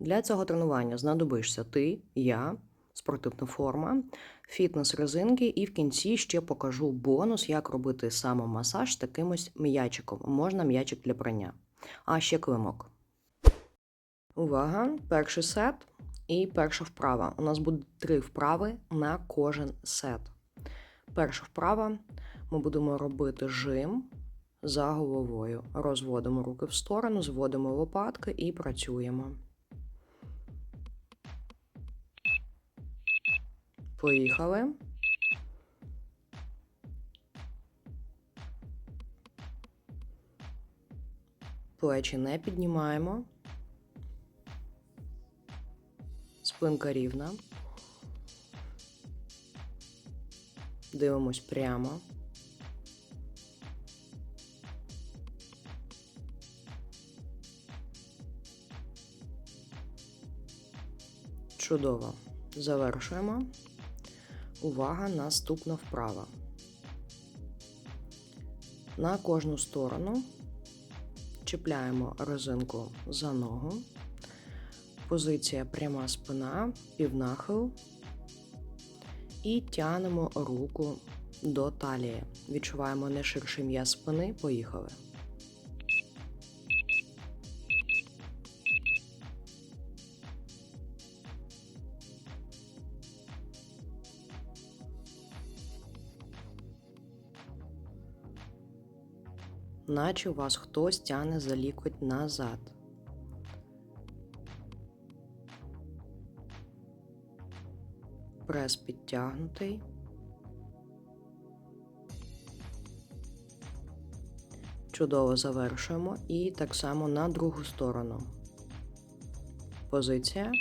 Для цього тренування знадобишся ти, я, спортивна форма, фітнес-резинки, і в кінці ще покажу бонус, як робити самомасаж з таким м'ячиком. Можна м'ячик для прання. А ще климок. Увага! Перший сет і перша вправа. У нас буде три вправи на кожен сет. Перша вправа ми будемо робити жим за головою. Розводимо руки в сторону, зводимо лопатки і працюємо. Поїхали. Плечі не піднімаємо. Спинка рівна. Дивимось прямо. Чудово. Завершуємо. Увага, наступна вправа. На кожну сторону чіпляємо резинку за ногу. Позиція пряма спина, півнахил. І тянемо руку до талії. Відчуваємо не ширший м'яз спини. Поїхали. Наче вас хтось тяне за лікоть назад. Прес підтягнутий. Чудово завершуємо. І так само на другу сторону. Позиція.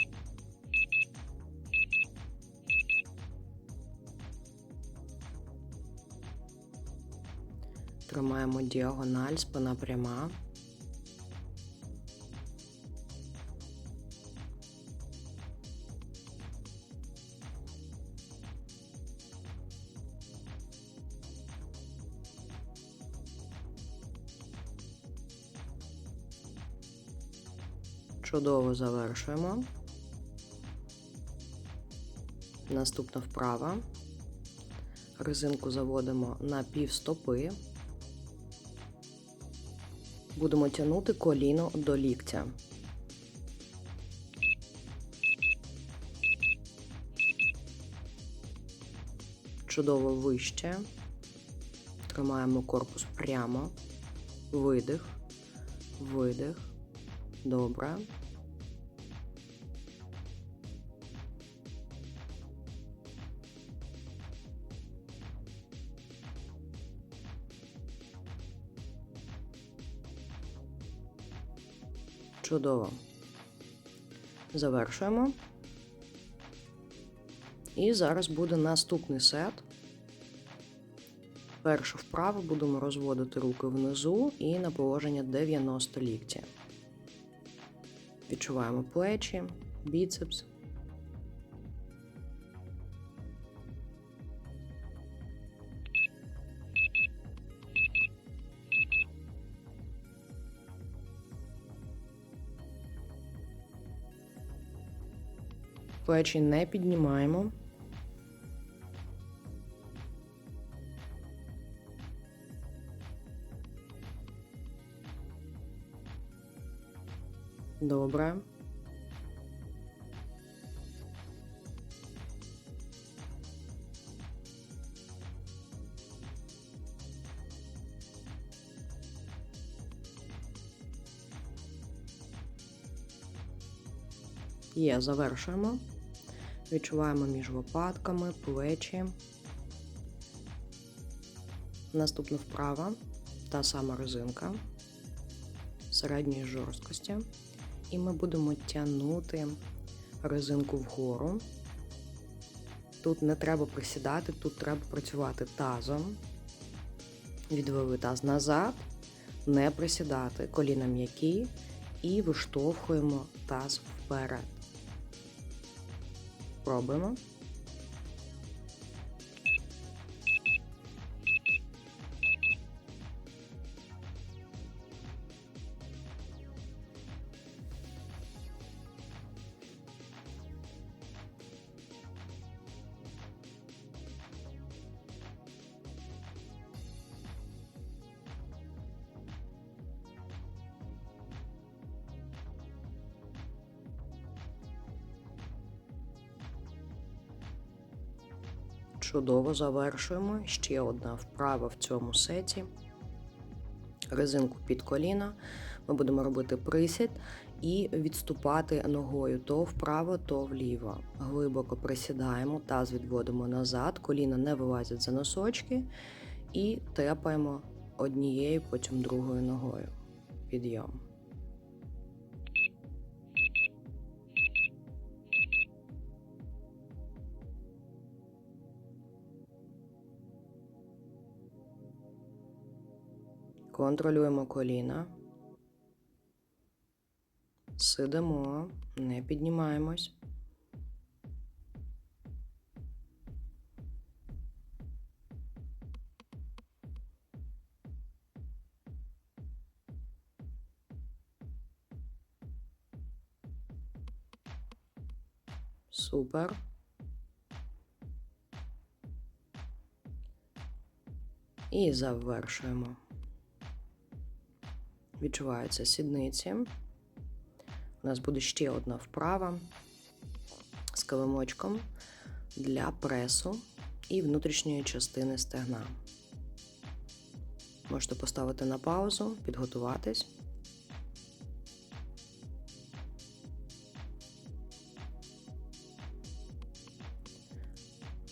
Тримаємо діагональ, спина пряма. Чудово завершуємо. Наступна вправа. Резинку заводимо на пів стопи. Будемо тягнути коліно до ліктя. Чудово вище. Тримаємо корпус прямо. Видих, видих. Добре. Чудово. Завершуємо. І зараз буде наступний сет. Першу вправу будемо розводити руки внизу і на положення 90 лікті. Відчуваємо плечі, біцепс. Плечі не піднімаємо. Добре. Є, завершуємо. Відчуваємо між лопатками, плечі. Наступна вправа, та сама резинка середньої жорсткості. І ми будемо тягнути резинку вгору. Тут не треба присідати, тут треба працювати тазом. Відвели таз назад, не присідати, коліна м'які і виштовхуємо таз вперед. Пробуємо. Чудово завершуємо. Ще одна вправа в цьому сеті. Резинку під коліна. Ми будемо робити присід і відступати ногою то вправо, то вліво. Глибоко присідаємо, таз відводимо назад, коліна не вилазять за носочки і тепаємо однією, потім другою ногою. Підйом. Контролюємо коліна. Сидимо, не піднімаємось. Супер. І завершуємо. Відчуваються сідниці. У нас буде ще одна вправа з килимочком для пресу і внутрішньої частини стегна. Можете поставити на паузу, підготуватись.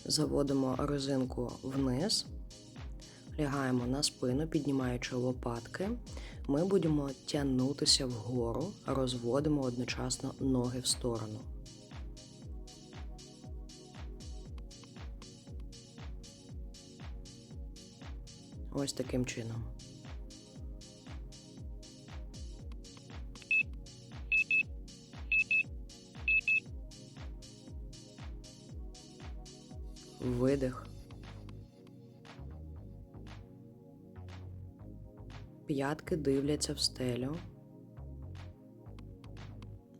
Заводимо резинку вниз, лягаємо на спину, піднімаючи лопатки. Ми будемо тягнутися вгору, розводимо одночасно ноги в сторону. Ось таким чином. Видих. П'ятки дивляться в стелю.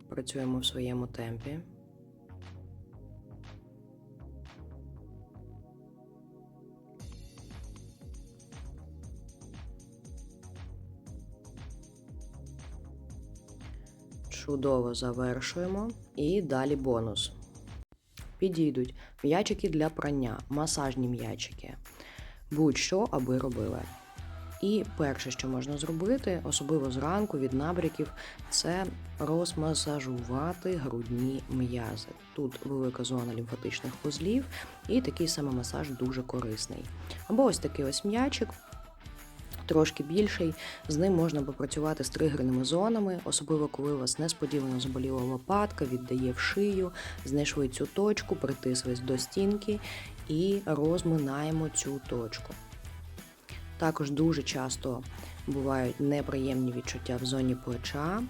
Працюємо в своєму темпі. Чудово завершуємо. І далі бонус. Підійдуть м'ячики для прання, масажні м'ячики. Будь-що, аби робили. І перше, що можна зробити, особливо зранку від набряків, це розмасажувати грудні м'язи. Тут велика зона лімфатичних вузлів, і такий самий масаж дуже корисний. Або ось такий ось м'ячик. Трошки більший, з ним можна попрацювати з тригерними зонами, особливо коли у вас несподівано заболіла лопатка, віддає в шию, знайшли цю точку, притиснулись до стінки і розминаємо цю точку. Також дуже часто бувають неприємні відчуття в зоні плеча.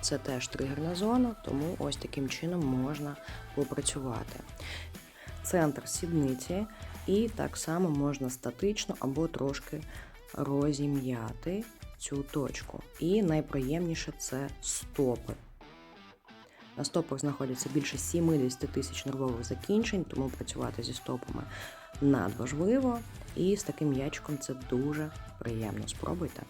Це теж тригерна зона, тому ось таким чином можна попрацювати. Центр сідниці, і так само можна статично або трошки розім'яти цю точку. І найприємніше це стопи. На стопах знаходяться більше 70 тисяч нервових закінчень, тому працювати зі стопами надважливо. І з таким м'ячиком це дуже приємно. Спробуйте.